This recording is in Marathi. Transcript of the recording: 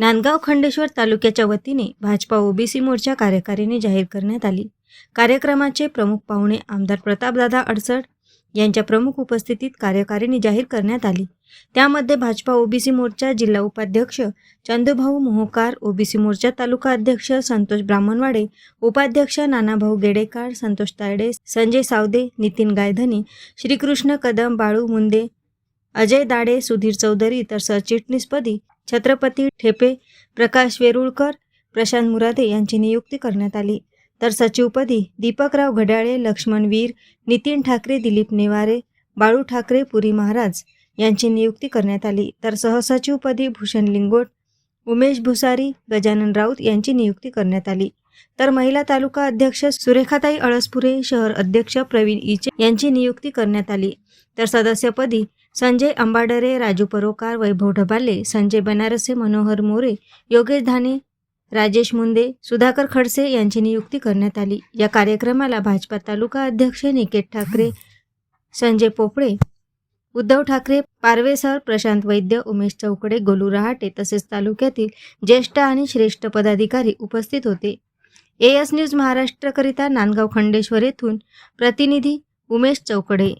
नांदगाव खंडेश्वर तालुक्याच्या वतीने भाजपा ओबीसी मोर्चा कार्यकारिणी जाहीर करण्यात आली. कार्यक्रमाचे प्रमुख पाहुणे आमदार प्रतापदादा अडसड यांच्या प्रमुख उपस्थितीत कार्यकारिणी जाहीर करण्यात आली. त्यामध्ये भाजपा ओबीसी मोर्चा जिल्हा उपाध्यक्ष चंदूभाऊ मोहोकार ओबीसी मोर्चा तालुका अध्यक्ष संतोष ब्राह्मणवाडे उपाध्यक्ष नानाभाऊ गेडेकर संतोष तायडे संजय सावदे नितीन गायधनी श्रीकृष्ण कदम बाळू मुंदे अजय दाडे सुधीर चौधरी तर सरचिटणीसपदी छत्रपती ठेपे प्रकाश वेरुळकर प्रशांत मुरादे यांची नियुक्ती करण्यात आली. तर सचिवपदी दीपकराव घड्याळे लक्ष्मण वीर नितीन ठाकरे दिलीप नेवारे बाळू ठाकरे पुरी महाराज यांची नियुक्ती करण्यात आली. तर सहसचिवपदी भूषण लिंगोट उमेश भुसारी गजानन राऊत यांची नियुक्ती करण्यात आली. तर महिला तालुका अध्यक्ष सुरेखाताई अळसपुरे शहर अध्यक्ष प्रवीण इचे यांची नियुक्ती करण्यात आली. तर सदस्यपदी संजय अंबाडरे राजू परोकार वैभव ढबाले संजय बनारसे मनोहर मोरे योगेश धाने राजेश मुंदे सुधाकर खडसे यांची नियुक्ती करण्यात आली. या कार्यक्रमाला भाजपा तालुका अध्यक्ष निकेत ठाकरे संजय पोपळे उद्धव ठाकरे पारवेसर प्रशांत वैद्य उमेश चौकडे गोलू रहाटे तसेच तालुक्यातील ज्येष्ठ आणि श्रेष्ठ पदाधिकारी उपस्थित होते. ए एस न्यूज महाराष्ट्रकरिता नांदगाव खंडेश्वर येथून प्रतिनिधी उमेश चौकडे.